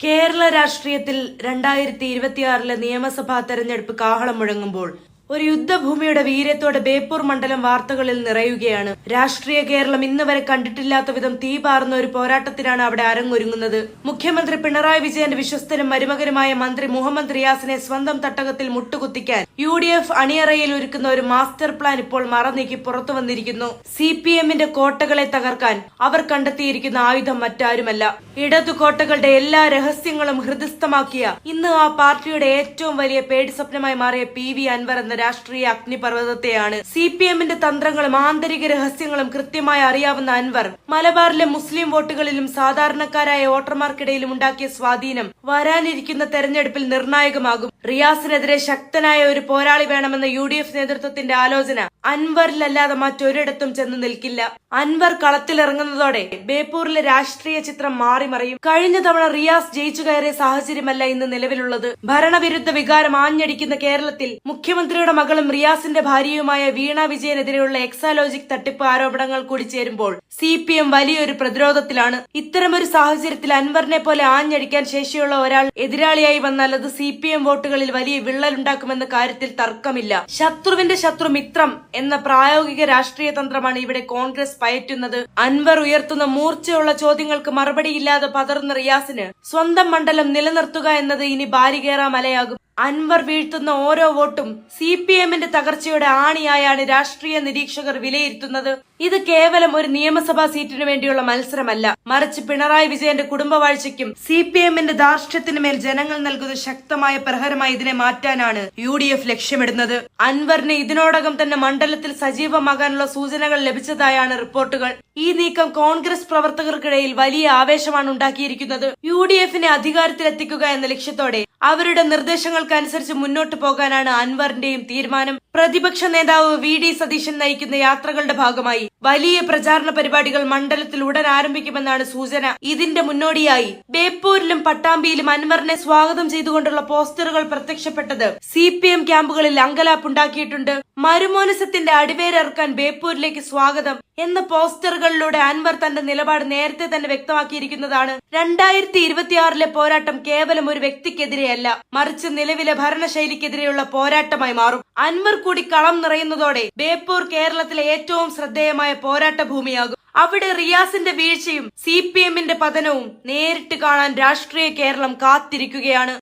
കേരള രാഷ്ട്രീയത്തിൽ രണ്ടായിരത്തി ഇരുപത്തിയാറിലെ നിയമസഭാ തെരഞ്ഞെടുപ്പ് കാഹളം മുഴങ്ങുമ്പോൾ ഒരു യുദ്ധഭൂമിയുടെ വീര്യത്തോടെ ബേപ്പൂർ മണ്ഡലം വാർത്തകളിൽ നിറയുകയാണ്. രാഷ്ട്രീയ കേരളം ഇന്ന് വരെ കണ്ടിട്ടില്ലാത്ത വിധം തീ പാർന്ന ഒരു പോരാട്ടത്തിനാണ് അവിടെ അരങ്ങൊരുങ്ങുന്നത്. മുഖ്യമന്ത്രി പിണറായി വിജയന്റെ വിശ്വസ്തനും മരുമകനുമായ മന്ത്രി മുഹമ്മദ് റിയാസിനെ സ്വന്തം തട്ടകത്തിൽ മുട്ടുകുത്തിക്കാൻ യു ഡി എഫ് അണിയറയിൽ ഒരുക്കുന്ന ഒരു മാസ്റ്റർ പ്ലാൻ ഇപ്പോൾ മറനീക്കി പുറത്തു വന്നിരിക്കുന്നു. സി പി എമ്മിന്റെ കോട്ടകളെ തകർക്കാൻ അവർ കണ്ടെത്തിയിരിക്കുന്ന ആയുധം മറ്റാരുമല്ല. ഇടതു കോട്ടകളുടെ എല്ലാ രഹസ്യങ്ങളും ഹൃദയസ്ഥമാക്കിയ ഇന്ന് ആ പാർട്ടിയുടെ ഏറ്റവും വലിയ പേടി സ്വപ്നമായി മാറിയ പി വി അൻവർ എന്ന രാഷ്ട്രീയ അഗ്നിപർവതത്തെയാണ്. സി പി എമ്മിന്റെ തന്ത്രങ്ങളും ആന്തരിക രഹസ്യങ്ങളും കൃത്യമായി അറിയാവുന്ന അൻവർ മലബാറിലെ മുസ്ലിം വോട്ടുകളിലും സാധാരണക്കാരായ വോട്ടർമാർക്കിടയിലും ഉണ്ടാക്കിയ സ്വാധീനം വരാനിരിക്കുന്ന തെരഞ്ഞെടുപ്പിൽ നിർണായകമാകും. റിയാസിനെതിരെ ശക്തനായ ഒരു പോരാളി വേണമെന്ന യു ഡി എഫ് നേതൃത്വത്തിന്റെ ആലോചന അൻവറിലല്ലാതെ മറ്റൊരിടത്തും ചെന്ന് നിൽക്കില്ല. അൻവർ കളത്തിലിറങ്ങുന്നതോടെ ബേപ്പൂരിലെ രാഷ്ട്രീയ ചിത്രം മാറിമറിയും കഴിഞ്ഞ തവണ റിയാസ് ജയിച്ചു കയറിയ സാഹചര്യമല്ല ഇന്ന് നിലവിലുള്ളത്. ഭരണവിരുദ്ധ വികാരം ആഞ്ഞടിക്കുന്ന കേരളത്തിൽ മുഖ്യമന്ത്രിയുടെ മകളും റിയാസിന്റെ ഭാര്യയുമായ വീണ വിജയനെതിരെയുള്ള എക്സാലോജിക് തട്ടിപ്പ് ആരോപണങ്ങൾ കൂടി ചേരുമ്പോൾ സി പി എം വലിയൊരു പ്രതിരോധത്തിലാണ്. ഇത്തരമൊരു സാഹചര്യത്തിൽ അൻവറിനെ പോലെ ആഞ്ഞടിക്കാൻ ശേഷിയുള്ള ഒരാൾ എതിരാളിയായി വന്നാൽ അത് സി പി എം വോട്ടുകളിൽ വലിയ വിള്ളലുണ്ടാക്കുമെന്ന കാര്യത്തിൽ തർക്കമില്ല. ശത്രുവിന്റെ ശത്രു മിത്രം എന്ന പ്രായോഗിക രാഷ്ട്രീയ തന്ത്രമാണ് ഇവിടെ കോൺഗ്രസ് പയറ്റുന്നത്. അൻവർ ഉയർത്തുന്ന മൂർച്ചയുള്ള ചോദ്യങ്ങൾക്ക് മറുപടിയില്ലാതെ പതറുന്ന റിയാസിന് സ്വന്തം മണ്ഡലം നിലനിർത്തുക എന്നത് ഇനി ബാലികേറാ മലയാകും അൻവർ വീഴ്ത്തുന്ന ഓരോ വോട്ടും സി പി എമ്മിന്റെ തകർച്ചയുടെ ആണിയായാണ് രാഷ്ട്രീയ നിരീക്ഷകർ വിലയിരുത്തുന്നത്. ഇത് കേവലം ഒരു നിയമസഭാ സീറ്റിനു വേണ്ടിയുള്ള മത്സരമല്ല. മറിച്ച് പിണറായി വിജയന്റെ കുടുംബവാഴ്ചയ്ക്കും സി പി എമ്മിന്റെ ധാർഷ്ട്യത്തിനു മേൽ ജനങ്ങൾ നൽകുന്ന ശക്തമായ പ്രഹരമായി ഇതിനെ മാറ്റാനാണ് യു ഡി എഫ് ലക്ഷ്യമിടുന്നത്. അൻവറിന് ഇതിനോടകം തന്നെ മണ്ഡലത്തിൽ സജീവമാകാനുള്ള സൂചനകൾ ലഭിച്ചതായാണ് റിപ്പോർട്ടുകൾ. ഈ നീക്കം കോൺഗ്രസ് പ്രവർത്തകർക്കിടയിൽ വലിയ ആവേശമാണ് ഉണ്ടാക്കിയിരിക്കുന്നത്. യു ഡി എഫിനെ അധികാരത്തിലെത്തിക്കുക എന്ന ലക്ഷ്യത്തോടെ അവരുടെ നിർദ്ദേശങ്ങൾക്കനുസരിച്ച് മുന്നോട്ടു പോകാനാണ് അൻവറിന്റെയും തീരുമാനം. പ്രതിപക്ഷ നേതാവ് വി ഡി സതീശൻ നയിക്കുന്ന യാത്രകളുടെ ഭാഗമായി വലിയ പ്രചാരണ പരിപാടികൾ മണ്ഡലത്തിൽ ഉടൻ ആരംഭിക്കുമെന്നാണ് സൂചന. ഇതിന്റെ മുന്നോടിയായി ബേപ്പൂരിലും പട്ടാമ്പിയിലും അൻവറിനെ സ്വാഗതം ചെയ്തുകൊണ്ടുള്ള പോസ്റ്ററുകൾ പ്രത്യക്ഷപ്പെട്ടത് സി പി എം ക്യാമ്പുകളിൽ അങ്കലാപ്പുണ്ടാക്കിയിട്ടുണ്ട് മരുമോനസത്തിന്റെ അടിവേരർക്കാൻ ബേപ്പൂരിലേക്ക് സ്വാഗതം എന്ന പോസ്റ്ററുകളിലൂടെ അൻവർ തന്റെ നിലപാട് നേരത്തെ തന്നെ വ്യക്തമാക്കിയിരിക്കുന്നതാണ്. രണ്ടായിരത്തി ഇരുപത്തിയാറിലെ പോരാട്ടം കേവലം ഒരു വ്യക്തിക്കെതിരെയല്ല മറിച്ച് നിലവിലെ ഭരണശൈലിക്കെതിരെയുള്ള പോരാട്ടമായി മാറും. അൻവർ കൂടി കളം നിറയുന്നതോടെ ബേപ്പൂർ കേരളത്തിലെ ഏറ്റവും ശ്രദ്ധേയമായ പോരാട്ട ഭൂമിയാകും. അവിടെ റിയാസിന്റെ വീഴ്ചയും സി പി എമ്മിന്റെ പതനവും നേരിട്ട് കാണാൻ രാഷ്ട്രീയ കേരളം കാത്തിരിക്കുകയാണ്.